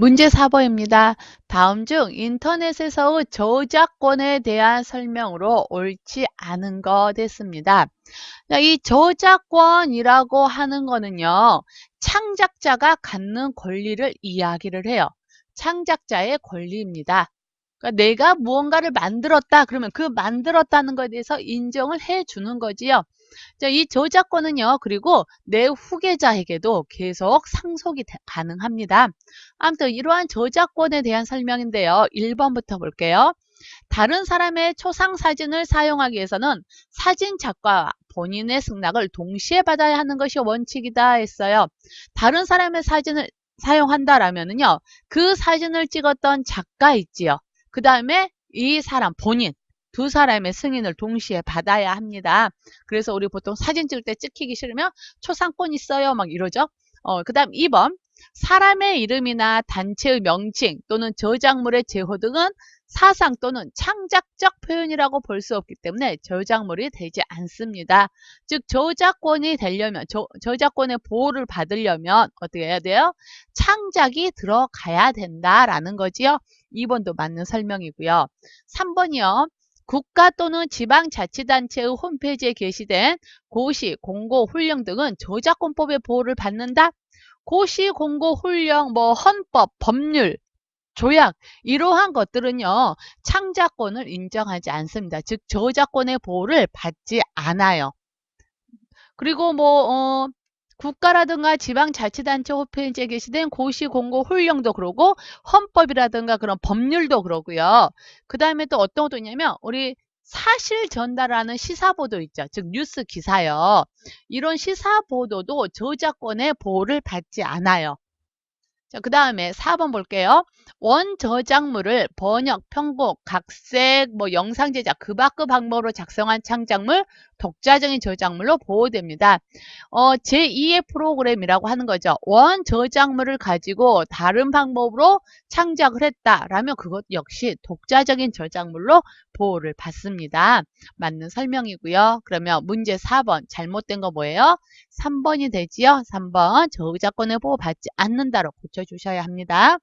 문제 4번입니다. 다음 중 인터넷에서의 저작권에 대한 설명으로 옳지 않은 것 됐습니다. 이 저작권이라고 하는 거는요. 창작자가 갖는 권리를 이야기를 해요. 창작자의 권리입니다. 그러니까 내가 무언가를 만들었다 그러면 그 만들었다는 것에 대해서 인정을 해 주는 거지요. 자, 이 저작권은요. 그리고 내 후계자에게도 계속 상속이 가능합니다. 아무튼 이러한 저작권에 대한 설명인데요. 1번부터 볼게요. 다른 사람의 초상 사진을 사용하기 위해서는 사진 작가와 본인의 승낙을 동시에 받아야 하는 것이 원칙이다 했어요. 다른 사람의 사진을 사용한다라면은요. 그 사진을 찍었던 작가 있지요. 그 다음에 이 사람 본인 두 사람의 승인을 동시에 받아야 합니다. 그래서 우리 보통 사진 찍을 때 찍히기 싫으면 초상권 있어요 막 이러죠. 어, 그 다음 2번 사람의 이름이나 단체의 명칭 또는 저작물의 제호 등은 사상 또는 창작적 표현이라고 볼 수 없기 때문에 저작물이 되지 않습니다. 즉 저작권이 되려면 저, 저작권의 보호를 받으려면 어떻게 해야 돼요? 창작이 들어가야 된다라는 거지요. 2번도 맞는 설명이고요. 3번이요. 국가 또는 지방자치단체의 홈페이지에 게시된 고시, 공고, 훈령 등은 저작권법의 보호를 받는다? 고시, 공고, 훈령, 뭐 헌법, 법률, 조약 이러한 것들은요. 창작권을 인정하지 않습니다. 즉 저작권의 보호를 받지 않아요. 그리고 뭐 어, 국가라든가 지방자치단체 홈페이지에 게시된 고시, 공고, 훈령도 그러고 헌법이라든가 그런 법률도 그러고요. 그 다음에 또 어떤 것도 있냐면 우리 사실 전달하는 시사보도 있죠. 즉 뉴스 기사요. 이런 시사보도도 저작권의 보호를 받지 않아요. 자, 그 다음에 4번 볼게요. 원 저작물을 번역, 편곡, 각색, 뭐 영상 제작, 그 밖의 방법으로 작성한 창작물, 독자적인 저작물로 보호됩니다. 어, 제2의 프로그램이라고 하는 거죠. 원 저작물을 가지고 다른 방법으로 창작을 했다라면 그것 역시 독자적인 저작물로 보호를 받습니다. 맞는 설명이고요. 그러면 문제 4번 잘못된 거 뭐예요? 3번이 되지요? 3번 저작권의 보호 받지 않는다로 고쳐주셔야 합니다.